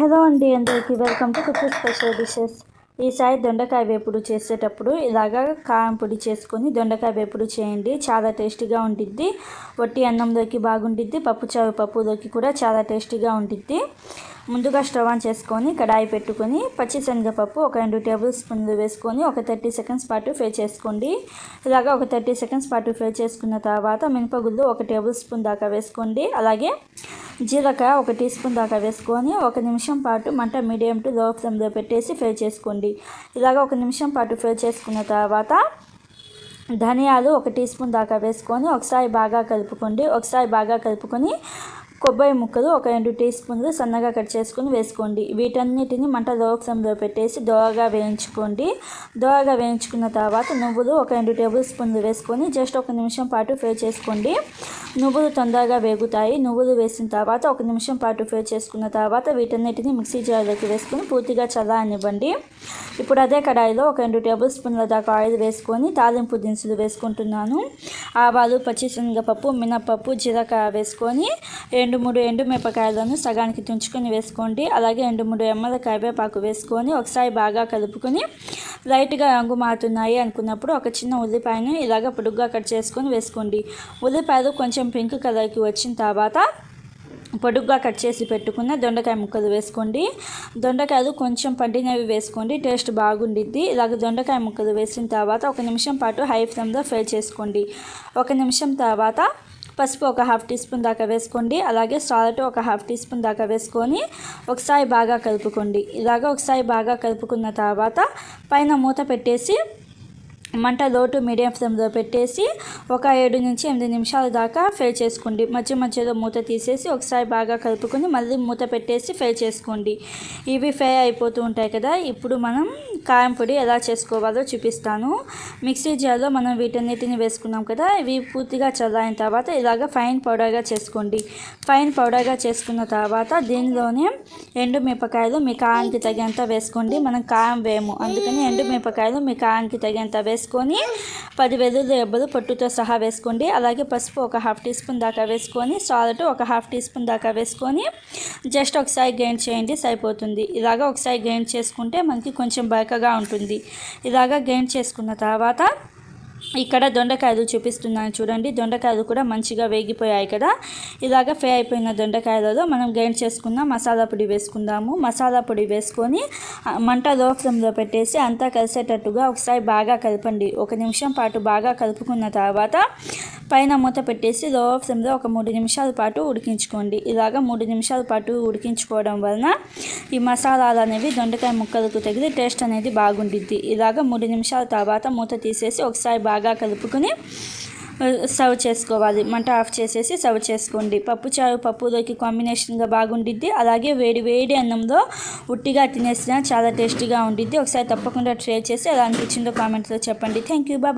Hello అండి అందరికీ welcome to cook special dishes. ఈసారి దొండకాయ వేపుడు చేసేటప్పుడు ఇలాగా కారం పొడి చేసుకొని దొండకాయ వేపుడు చేయండి. చాలా టేస్టీగా ఉంటుంది వట్టి అన్నంలోకి బాగుంటుంది పప్పుచారు పప్పులోకి కూడా చాలా టేస్టీగా ఉంటుంది ముందుగా స్టవ్ ఆన్ చేసుకొని కడాయి పెట్టుకొని పచ్చిశనగపప్పు ఒక రెండు టేబుల్ స్పూన్లు వేసుకొని ఒక థర్టీ సెకండ్స్ పాటు ఫ్రై చేసుకోండి. ఇలాగా ఒక థర్టీ సెకండ్స్ పాటు ఫ్రై చేసుకున్న తర్వాత మినపగుళ్ళు ఒక టేబుల్ స్పూన్ దాకా వేసుకోండి. అలాగే జీలకాయ ఒక టీ స్పూన్ దాకా వేసుకొని ఒక నిమిషం పాటు మంట మీడియం టు లో ఫ్లేమ్లో పెట్టేసి ఫ్రై చేసుకోండి. ఇలాగ ఒక నిమిషం పాటు ఫ్రై చేసుకున్న తర్వాత ధనియాలు ఒక టీ స్పూన్ దాకా వేసుకొని ఒకసారి బాగా కలుపుకోండి. ఒకసారి బాగా కలుపుకొని కొబ్బరి ముక్కలు ఒక రెండు టీ స్పూన్లు సన్నగా కట్ చేసుకుని వేసుకోండి. వీటన్నిటిని మంట లో ఫ్లేమ్లో పెట్టేసి దోరగా వేయించుకోండి. దోరగా వేయించుకున్న తర్వాత నువ్వులు ఒక రెండు టేబుల్ స్పూన్లు వేసుకొని జస్ట్ ఒక నిమిషం పాటు ఫ్రై చేసుకోండి. నువ్వులు తొందరగా వేగుతాయి. నువ్వులు వేసిన తర్వాత ఒక నిమిషం పాటు ఫ్రై చేసుకున్న తర్వాత వీటన్నిటిని మిక్సీ జార్లోకి వేసుకొని పూర్తిగా చల్లారనివ్వండి. ఇప్పుడు అదే కడాయిలో ఒక రెండు టేబుల్ స్పూన్ల దాకా ఆయిల్ వేసుకొని తాలింపు దినుసులు వేసుకుంటున్నాను. ఆవాలు పచ్చిశనగపప్పు మినపప్పు జీలకాయ వేసుకొని రెండు మూడు ఎండు మిరపకాయలను సగానికి తుంచుకొని వేసుకోండి. అలాగే రెండు మూడు ఎమ్మల కరివేపాకు వేసుకొని ఒకసారి బాగా కలుపుకొని లైట్గా రంగు మారుతున్నాయి అనుకున్నప్పుడు ఒక చిన్న ఉల్లిపాయను ఇలాగ పొడుగ్గా కట్ చేసుకొని వేసుకోండి. ఉల్లిపాయలు కొంచెం కొంచెం పింక్ కలర్కి వచ్చిన తర్వాత పొడుగ్గా కట్ చేసి పెట్టుకున్న దొండకాయ ముక్కలు వేసుకోండి. దొండకాయలు కొంచెం పండినవి వేసుకోండి టేస్ట్ బాగుండిద్ది. ఇలాగ దొండకాయ ముక్కలు వేసిన తర్వాత ఒక నిమిషం పాటు హై ఫ్లేమ్లో ఫ్రై చేసుకోండి. ఒక నిమిషం తర్వాత పసుపు ఒక హాఫ్ టీ స్పూన్ దాకా వేసుకోండి. అలాగే సాల్ట్ ఒక హాఫ్ టీ స్పూన్ దాకా వేసుకొని ఒకసారి బాగా కలుపుకోండి. ఇలాగ ఒకసారి బాగా కలుపుకున్న తర్వాత పైన మూత పెట్టేసి మంట లోటు మీడియం ఫ్లేమ్లో పెట్టేసి ఒక ఏడు నుంచి ఎనిమిది నిమిషాల దాకా ఫ్రై చేసుకోండి. మధ్య మధ్యలో మూత తీసేసి ఒకసారి బాగా కలుపుకొని మళ్ళీ మూత పెట్టేసి ఫ్రై చేసుకోండి. ఇవి ఫ్రై అయిపోతూ ఉంటాయి కదా ఇప్పుడు మనం కారం పొడి ఎలా చేసుకోవాలో చూపిస్తాను. మిక్సీ జార్లో మనం వీటన్నిటిని వేసుకున్నాం కదా ఇవి పూర్తిగా చల్లారిన తర్వాత ఇలాగ ఫైన్ పౌడర్గా చేసుకోండి. ఫైన్ పౌడర్గా చేసుకున్న తర్వాత దీనిలోనే ఎండు మిరపకాయలు మీ కారానికి తగినంత వేసుకోండి. మనం కారం వేయము అందుకని ఎండు మిరపకాయలు మీ కారానికి తగినంత వేసుకొని పది వెదురు రెబ్బలు పొట్టుతో సహా వేసుకోండి. అలాగే పసుపు ఒక హాఫ్ టీ స్పూన్ దాకా వేసుకొని సాల్ట్ ఒక హాఫ్ టీ స్పూన్ దాకా వేసుకొని జస్ట్ ఒకసారి గ్రైండ్ చేయండి సరిపోతుంది. ఇలాగ ఒకసారి గ్రైండ్ చేసుకుంటే మనకి కొంచెం బరకగా ఉంటుంది. ఇలాగ గ్రైండ్ చేసుకున్న తర్వాత ఇక్కడ దొండకాయలు చూపిస్తున్నాను చూడండి. దొండకాయలు కూడా మంచిగా వేగిపోయాయి కదా. ఇలాగ ఫ్రై అయిపోయిన దొండకాయలలో మనం గ్రైండ్ చేసుకున్న మసాలా పొడి వేసుకుందాము. మసాలా పొడి వేసుకొని మంట లో ఫ్లేమ్లో పెట్టేసి అంతా కలిసేటట్టుగా ఒకసారి బాగా కలపండి. ఒక నిమిషం పాటు బాగా కలుపుకున్న తర్వాత పైన మూత పెట్టేసి లో ఫ్లేమ్లో ఒక మూడు నిమిషాల పాటు ఉడికించుకోండి. ఇలాగ మూడు నిమిషాల పాటు ఉడికించుకోవడం వలన ఈ మసాలాలు అనేవి దొండకాయ ముక్కలకు తగిలి టేస్ట్ అనేది బాగుండిద్ది. ఇలాగ మూడు నిమిషాల తర్వాత మూత తీసేసి ఒకసారి బాగా కలుపుకొని సర్వ్ చేసుకోవాలి. మంట ఆఫ్ చేసేసి సర్వ్ చేసుకోండి. పప్పుచారు పప్పులోకి కాంబినేషన్గా బాగుండిద్ది. అలాగే వేడి వేడి అన్నంలో ఉట్టిగా తినేసినా చాలా టేస్టీగా ఉండిద్ది. ఒకసారి తప్పకుండా ట్రై చేసి ఎలా అనిపించిందో కామెంట్లో చెప్పండి. Thank you Baba